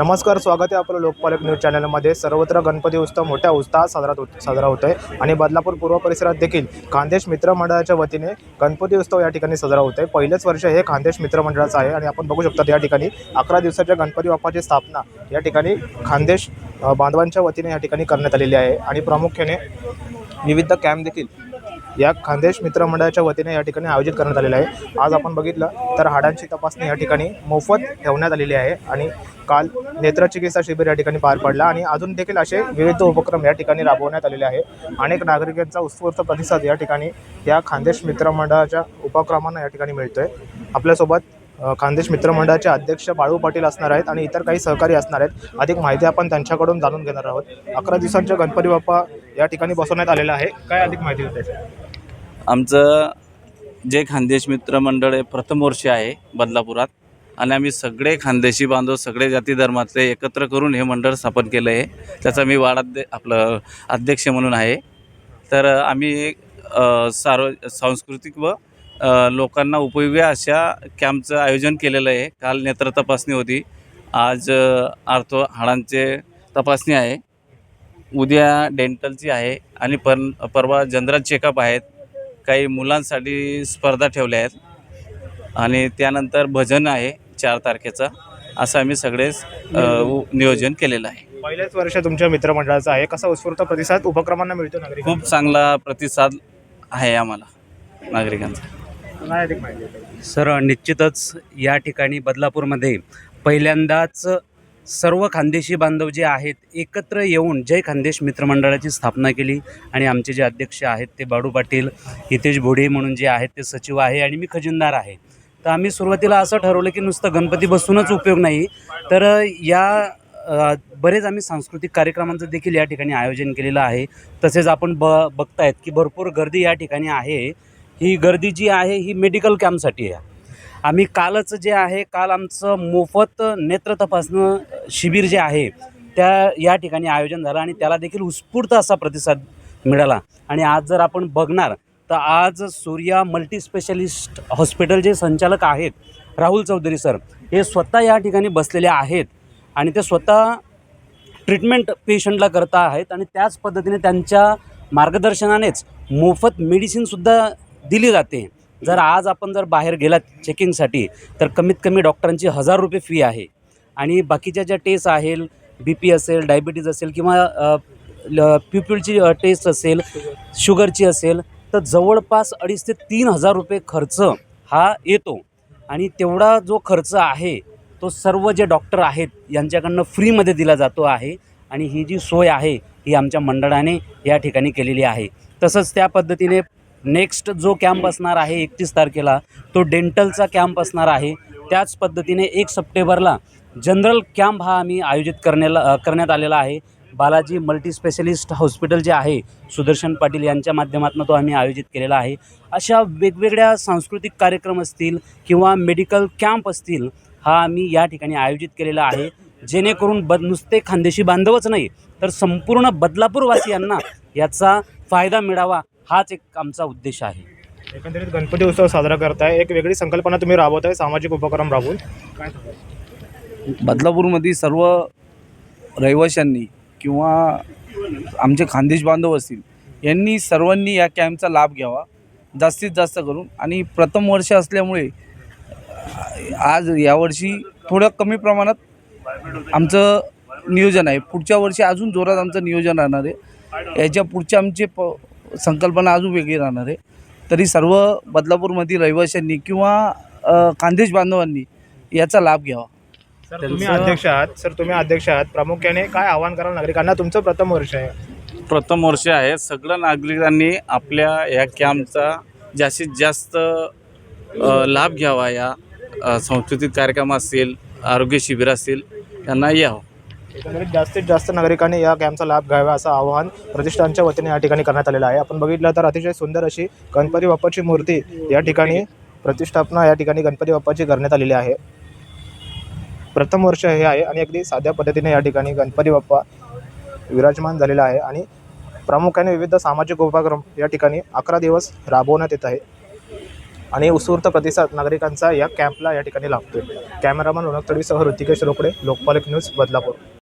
नमस्कार स्वागत आहे आपलं लोकपालक न्यूज चॅनलमध्ये. सर्वत्र गणपती उत्सव मोठ्या उत्साहात साजरा होत साजरा होतो आहे आणि बदलापूर पूर्व परिसरात देखील खानदेश मित्र मंडळाच्या वतीने गणपती उत्सव या ठिकाणी साजरा होत आहे पहिलेच वर्ष हे खानदेश मित्र मंडळाचं आहे आणि आपण बघू शकतात या ठिकाणी अकरा दिवसाच्या गणपती बाप्पाची स्थापना या ठिकाणी खानदेश बांधवांच्या वतीने या ठिकाणी करण्यात आलेली आहे. आणि प्रामुख्याने विविध कॅम्प देखील या खानदेश मित्र मंडळाच्या वतीने या ठिकाणी आयोजित करण्यात आलेलं आहे. आज आपण बघितलं तर हाडांची तपासणी या ठिकाणी मोफत ठेवण्यात आलेली आहे आणि काल नेत्रचिकित्सा शिबिर या ठिकाणी पार पडला आणि अजून देखील असे विविध उपक्रम या ठिकाणी राबवण्यात आलेले आहे. अनेक नागरिकांचा उत्स्फूर्त प्रतिसाद या ठिकाणी या खानदेश मित्र मंडळाच्या उपक्रमांना या ठिकाणी मिळतोय. आपल्यासोबत खानदेश मित्र मंडळाचे अध्यक्ष बाळू पाटील असणार आहेत आणि इतर काही सहकारी असणार आहेत. अधिक माहिती आपण त्यांच्याकडून जाणून घेणार आहोत. अकरा दिवसांच्या गणपती बाप्पा या ठिकाणी बसवण्यात आलेला आहे. काय अधिक माहिती होते? आमचं जे खानदेश मित्र मंडळ आहे प्रथम वर्ष आहे बदलापुरात. आणि आम्ही सगळे खानदेशी बांधव सगळे जाती धर्मातले एकत्र करून हे मंडळ स्थापन केलं आहे. त्याचा मी वाडाध्य आपलं अध्यक्ष म्हणून आहे. तर आम्ही सार्व सांस्कृतिक व लोकांना उपयोगी अशा कॅम्पचं आयोजन केलेलं आहे. काल नेत्र तपासणी होती. आज अ, आर्थो हाडांचे तपासणी आहे. उद्या डेंटलची आहे. आणि पर परवा जनरल चेकअप आहेत. काही मुलांसाठी स्पर्धा ठेवल्या आहेत. आणि त्यानंतर भजन आहे चार तारखेचा. असं आम्ही सगळेच नियोजन केलेलं आहे. पहिलेच वर्ष तुमच्या मित्रमंडळाचं आहे. कसा उत्स्फूर्त प्रतिसाद उपक्रमांना मिळतो नागरिक खूप चांगला प्रतिसाद आहे आम्हाला नागरिकांचा? सर निश्चितच या ठिकाणी बदलापूरमध्ये पहिल्यांदाच सर्व खानदेशी बांधव जे आहेत एकत्र येऊन जय खानदेश मित्रमंडळाची स्थापना केली. आणि आमचे जे अध्यक्ष आहेत ते बाडू पाटील हितेश भोडे म्हणून जे आहेत ते सचिव आहे आणि मी खजिनदार आहे. तर आम्ही सुरुवातीला असं ठरवलं की नुसतं गणपती बसूनच उपयोग नाही. तर या बरेच आम्ही सांस्कृतिक कार्यक्रमांचं देखील या ठिकाणी आयोजन केलेलं आहे. तसेच आपण ब बघतायत की भरपूर गर्दी या ठिकाणी आहे. ही गर्दी जी आहे ही मेडिकल कॅम्पसाठी आहे. आम्ही कालच जे आहे काल आमचं मोफत नेत्र तपासणं शिबिर जे आहे त्या या ठिकाणी आयोजन झालं आणि त्याला देखील उत्स्फूर्त असा प्रतिसाद मिळाला. आणि आज जर आपण बघणार तर आज सूर्या मल्टीस्पेशलिस्ट हॉस्पिटल जे संचालक आहेत राहुल चौधरी सर हे स्वतः या ठिकाणी बसलेले आहेत आणि ते स्वतः ट्रीटमेंट पेशंटला करता आहेत आणि त्याच पद्धतीने त्यांच्या मार्गदर्शनानेच मोफत मेडिसिनसुद्धा दिली जाते. जर आज आपण जर बाहेर गेलात चेकिंगसाठी तर कमीत कमी डॉक्टरांची हजार रुपये फी आहे. आणि बाकीच्या ज्या टेस्ट आहेत बी पी असेल डायबिटीज असेल किंवा अ, ल- टेस्ट असेल शुगरची असेल तर जवळपास अडीच ते तीन हजार रुपये खर्च हा येतो. आणि तेवढा जो खर्च आहे तो सर्व जे डॉक्टर आहेत यांच्याकडनं फ्रीमध्ये दिला जातो आहे. आणि ही जी सोय आहे ही आमच्या मंडळाने या ठिकाणी केलेली आहे. तसंच त्या पद्धतीने नेक्स्ट जो कॅम्प असणार आहे एकतीस तारखेला तो डेंटलचा कॅम्प असणार आहे. त्याच पद्धतीने एक सप्टेंबरला जनरल कॅम्प हा आम्ही आयोजित करण्याला करण्यात आलेला आहे. बालाजी मल्टीस्पेशलिस्ट हॉस्पिटल जे आहे सुदर्शन पाटील यांच्या माध्यमातून तो आम्ही आयोजित केलेला आहे. अशा वेगवेगळ्या सांस्कृतिक कार्यक्रम असतील किंवा मेडिकल कॅम्प असतील हा आम्ही या ठिकाणी आयोजित केलेला आहे. जेणेकरून बद नुसते खानदेशी बांधवच नाही तर संपूर्ण बदलापूरवासियांना याचा फायदा मिळावा हाच एक आमचा उद्देश आहे. एकंदरीत गणपती उत्सव साजरा करताय. एक वेगळी संकल्पना तुम्ही राबवताय सामाजिक उपक्रम राबवून. काय सांगाल? बदलापूरमध्ये सर्व रहिवाशांनी किंवा आमचे खानदेश बांधव असतील यांनी सर्वांनी या कॅम्पचा लाभ घ्यावा जास्तीत जास्त करून. आणि प्रथम वर्ष असल्यामुळे आज यावर्षी थोडं कमी प्रमाणात आमचं नियोजन आहे. पुढच्या वर्षी अजून जोरात आमचं नियोजन राहणार आहे. याच्या पुढच्या आमचे प संकल्पना अजून वेगळी राहणार आहे. तरी सर्व बदलापूरमधील रहिवाशांनी किंवा खानदेश बांधवांनी याचा लाभ घ्यावा. सर तुम्ही अध्यक्ष आहात. सर तुम्ही अध्यक्ष आहात. प्रामुख्याने काय आवाहन कराल नागरिकांना? तुमचं प्रथम वर्ष आहे. प्रथम वर्ष आहे. सगळ्या नागरिकांनी आपल्या या कॅम्पचा जास्तीत जास्त लाभ घ्यावा. या सांस्कृतिक कार्यक्रम असतील आरोग्य शिबिर असतील त्यांना यावं. एकंदरीत जास्तीत जास्त नागरिकांनी या कॅम्पचा लाभ घ्यावा असं आवाहन प्रतिष्ठानच्या वतीने या ठिकाणी करण्यात आलेलं आहे. आपण बघितलं तर अतिशय सुंदर अशी गणपती बाप्पाची मूर्ती या ठिकाणी प्रतिष्ठापना या ठिकाणी गणपती बाप्पाची करण्यात आलेली आहे. प्रथम वर्ष हे आहे आणि अगदी साध्या पद्धतीने या ठिकाणी गणपती बाप्पा विराजमान झालेला आहे आणि प्रामुख्याने विविध सामाजिक उपक्रम या ठिकाणी अकरा दिवस राबवण्यात येत आहे आणि उत्स्फूर्त प्रतिसाद नागरिकांचा या कॅम्पला या ठिकाणी लाभतोय. कॅमेरामन रोनक तडवीसह ऋतिकेश रोकडे लोकपालक न्यूज बदलापूर.